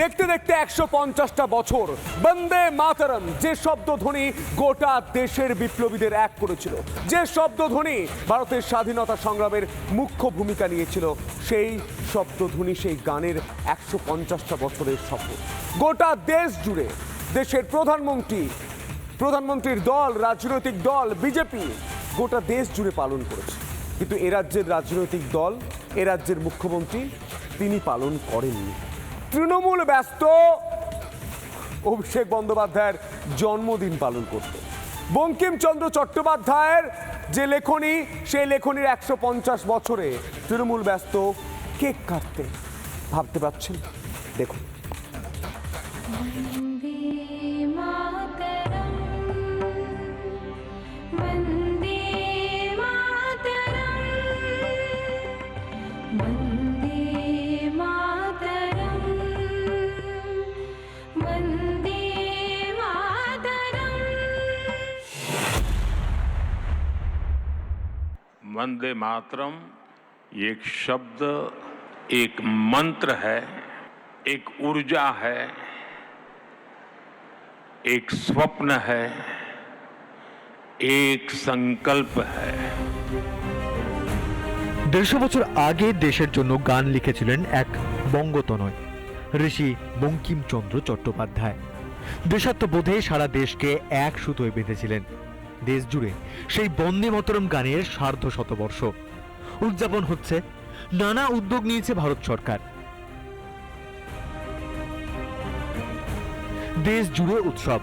দেখতে দেখতে একশো পঞ্চাশটা বছর। বন্দে মাতারম, যে শব্দধ্বনি গোটা দেশের বিপ্লবীদের এক করেছিল। যে শব্দধ্বনি ভারতের স্বাধীনতা সংগ্রামের মুখ্য ভূমিকা নিয়েছিল, সেই শব্দধ্বনি, সেই গানের একশো পঞ্চাশটা বছরের স্বপ্ন। গোটা দেশ জুড়ে দেশের প্রধানমন্ত্রী, প্রধানমন্ত্রীর দল, রাজনৈতিক দল, বিজেপি, গোটা দেশ জুড়ে পালন করেছে। কিন্তু এ রাজ্যের রাজনৈতিক দল, এ রাজ্যের মুখ্যমন্ত্রী, তিনি পালন করেননি। তৃণমূল ব্যস্ত। অভিষেক বন্দ্যোপাধ্যায়ের জন্মদিন পালন করতে। বঙ্কিমচন্দ্র চট্টোপাধ্যায়ের যে লেখনী, সেই লেখনীর একশো পঞ্চাশ বছরে তৃণমূল ব্যস্ত কেক কাটতে ভাবতে পারছেন? দেখুন। वंदे मातरम एक शब्द एक मंत्र है एक ऊर्जा है एक स्वप्न है एक संकल्प है দেড়শো বছর আগে দেশের জন্য গান লিখেছিলেন এক বঙ্গতনয় ঋষি বঙ্কিমচন্দ্র চট্টোপাধ্যায় দেশাত্মবোধে সারা দেশকে এক সুতোয় বেঁধেছিলেন দেশ জুড়ে সেই বন্দে মতরম গানের সার্ধ শতবর্ষ। উদযাপন হচ্ছে, নানা উদ্যোগ নিয়েছে ভারত সরকার। দেশ জুড়ে উৎসব,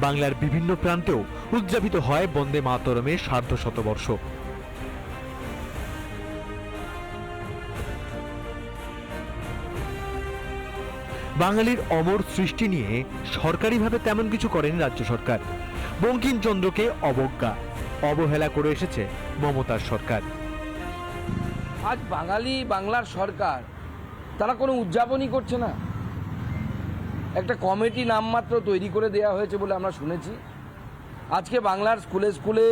বাংলার বিভিন্ন প্রান্তেও উদযাপিত হয় বন্দে মাতরমের সার্ধ শতবর্ষ। বাঙালির অমর সৃষ্টি নিয়ে সরকারিভাবে তেমন কিছু করেনি রাজ্য সরকার। বঙ্কিমচন্দ্রকে অবজ্ঞা অবহেলা করে এসেছে মমতার সরকার। আজ বাঙালি বাংলার সরকার তারা কোনো উদযাপনই করছে না। একটা কমিটি নামমাত্র তৈরি করে দেওয়া হয়েছে বলে আমরা শুনেছি। আজকে বাংলার স্কুলে স্কুলে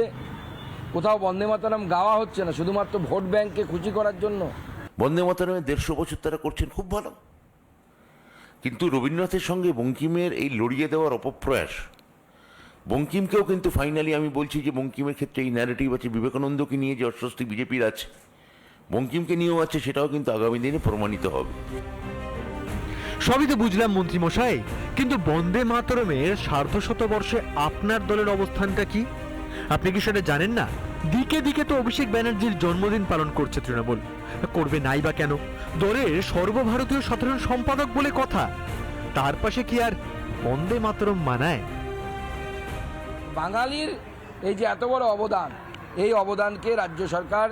কোথাও বন্দে মাতারাম গাওয়া হচ্ছে না শুধুমাত্র ভোট ব্যাংককে খুশি করার জন্য। বন্দে মাতরমে দেড়শো বছর তারা করছেন খুব ভালো। কিন্তু রবীন্দ্রনাথের সঙ্গে বঙ্কিমের এই লড়িয়ে দেওয়ার অপপ্রয়াস, বঙ্কিমকেও কিন্তু ফাইনালি আমি বলছি যে বঙ্কিমের ক্ষেত্রে এই ন্যারেটিভ আছে, বিবেকানন্দকে নিয়ে যে অস্বস্তি বিজেপির আছে, বঙ্কিমকে নিয়েও আছে, সেটাও কিন্তু আগামী দিনে প্রমাণিত হবে। সবই তো বুঝলাম মন্ত্রী মশাই, কিন্তু বন্দে মাতরমের সার্ধ শতবর্ষে আপনার দলের অবস্থানটা কি? আপনি কি সেটা জানেন না? দিকে দিকে তো অভিষেক ব্যানার্জির জন্মদিন পালন করছে তৃণমূল। করবে নাই বা কেন? দলের সর্বভারতীয় সাধারণ সম্পাদক বলে কথা। তার পাশে কি আর বন্দে মাতরম মানায়? বাঙালির এই যে এত বড় অবদান, এই অবদানকে রাজ্য সরকার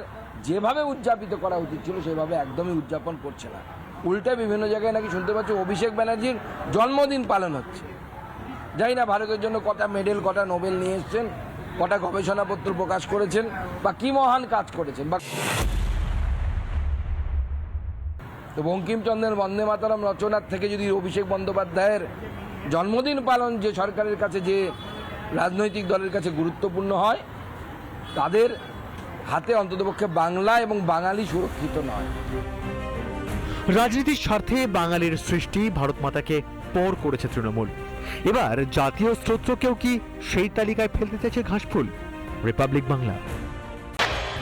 যেভাবে উদযাপিত করা উচিত ছিল, সেভাবে একদমই উদযাপন করছে না। উল্টে বিভিন্ন জায়গায় নাকি শুনতে পাচ্ছি, অভিষেক ব্যানার্জির জন্মদিন পালন হচ্ছে। জানি না ভারতের জন্য কটা মেডেল কটা নোবেল নিয়ে এসছেন কটা গবেষণাপত্র প্রকাশ করেছেন বা কি মহান কাজ করেছেন? বা তো বঙ্কিমচন্দ্রের বন্দে মাতারাম রচনার থেকে যদি অভিষেক বন্দ্যোপাধ্যায়ের জন্মদিন পালন যে সরকারের কাছে, যে রাজনৈতিক দলের কাছে গুরুত্বপূর্ণ হয়, তাদের হাতে অন্ততপক্ষে বাংলা এবং বাঙালি সুরক্ষিত নয়। রাজনীতির স্বার্থে বাঙালির সৃষ্টি ভারত মাতাকে পর করেছে তৃণমূল। এবার জাতীয় স্তোত্রকেও কি সেই তালিকায় ফেলতে চাইছে ঘাসফুল? রিপাবলিক বাংলা।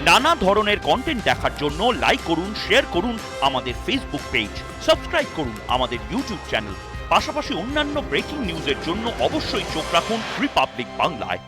নানা ধরনের কন্টেন্ট দেখার জন্য লাইক করুন শেয়ার করুন আমাদের ফেসবুক পেজ সাবস্ক্রাইব করুন আমাদের ইউটিউব চ্যানেল পাশাপাশি অন্যান্য ব্রেকিং নিউজের জন্য অবশ্যই চোখ রাখুন রিপাবলিক বাংলায়